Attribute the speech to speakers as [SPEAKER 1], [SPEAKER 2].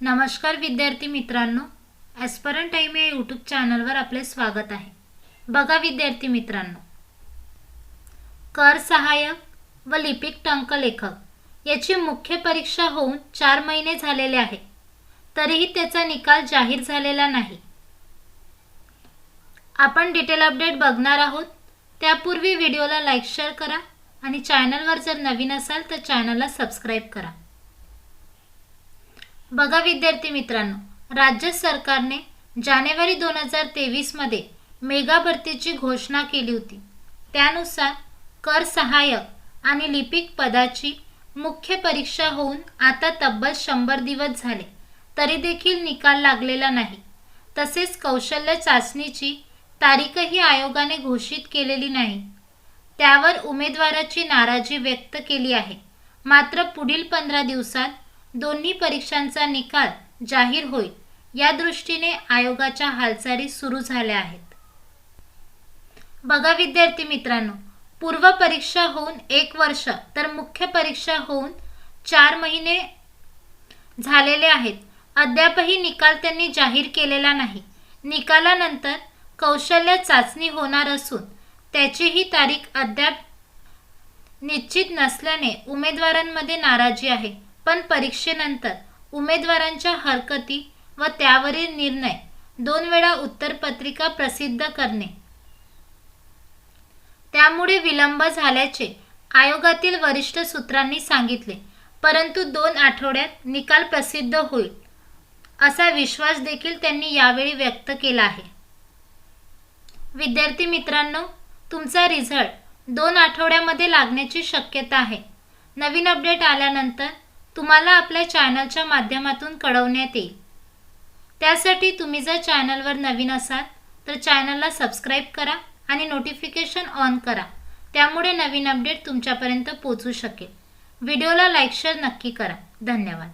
[SPEAKER 1] नमस्कार विद्यार्थी मित्रांनो ॲस्परन टाईम या यूट्यूब चॅनलवर आपले स्वागत आहे. बघा विद्यार्थी मित्रांनो कर सहाय्यक व लिपिक टंकलेखक याची मुख्य परीक्षा होऊन चार महिने झालेले आहे. तरीही त्याचा निकाल जाहीर झालेला नाही. आपण डिटेल अपडेट बघणार आहोत. त्यापूर्वी व्हिडिओला लाईक शेअर करा आणि चॅनलवर जर नवीन असाल तर चॅनलला सबस्क्राईब करा. बघा विद्यार्थी मित्रांनो राज्य सरकारने जानेवारी दोन हजार तेवीसमध्ये मेगा भरतीची घोषणा केली होती. त्यानुसार कर सहाय्यक आणि लिपिक पदाची मुख्य परीक्षा होऊन आता तब्बल शंभर दिवस झाले तरी देखील निकाल लागलेला नाही. तसेच कौशल्य चाचणीची तारीखही आयोगाने घोषित केलेली नाही. त्यावर उमेदवाराची नाराजी व्यक्त केली आहे. मात्र पुढील पंधरा दिवसात दोन्ही परीक्षांचा निकाल जाहीर होईल. या दृष्टीने आयोगाच्या हालचाली सुरू झाल्या आहेत. बघा विद्यार्थी मित्रांनो पूर्व परीक्षा होऊन एक वर्ष तर मुख्य परीक्षा होऊन चार महिने झालेले आहेत. अद्यापही निकाल त्यांनी जाहीर केलेला नाही. निकालानंतर कौशल्य चाचणी होणार असून त्याचीही तारीख अद्याप निश्चित नसल्याने उमेदवारांमध्ये नाराजी आहे. पण परीक्षेनंतर उमेदवारांच्या हरकती व त्यावरील निर्णय दोन वेळा उत्तरपत्रिका प्रसिद्ध करणे. त्यामुळे विलंब झाल्याचे आयोगातील वरिष्ठ सूत्रांनी सांगितले परंतु दोन आठवड्यात निकाल प्रसिद्ध होईल असा विश्वास देखील त्यांनी यावेळी व्यक्त केला आहे. विद्यार्थी मित्रांनो तुमचा रिझल्ट दोन आठवड्यामध्ये लागण्याची शक्यता आहे. नवीन अपडेट आल्यानंतर तुम्हाला आपल्या चॅनलच्या माध्यमातून कळवण्यात येईल. त्यासाठी तुम्ही जर चॅनलवर नवीन असाल तर चॅनलला सबस्क्राईब करा आणि नोटिफिकेशन ऑन करा. त्यामुळे नवीन अपडेट तुमच्यापर्यंत पोचू शकेल. व्हिडिओला लाईक शेअर नक्की करा. धन्यवाद.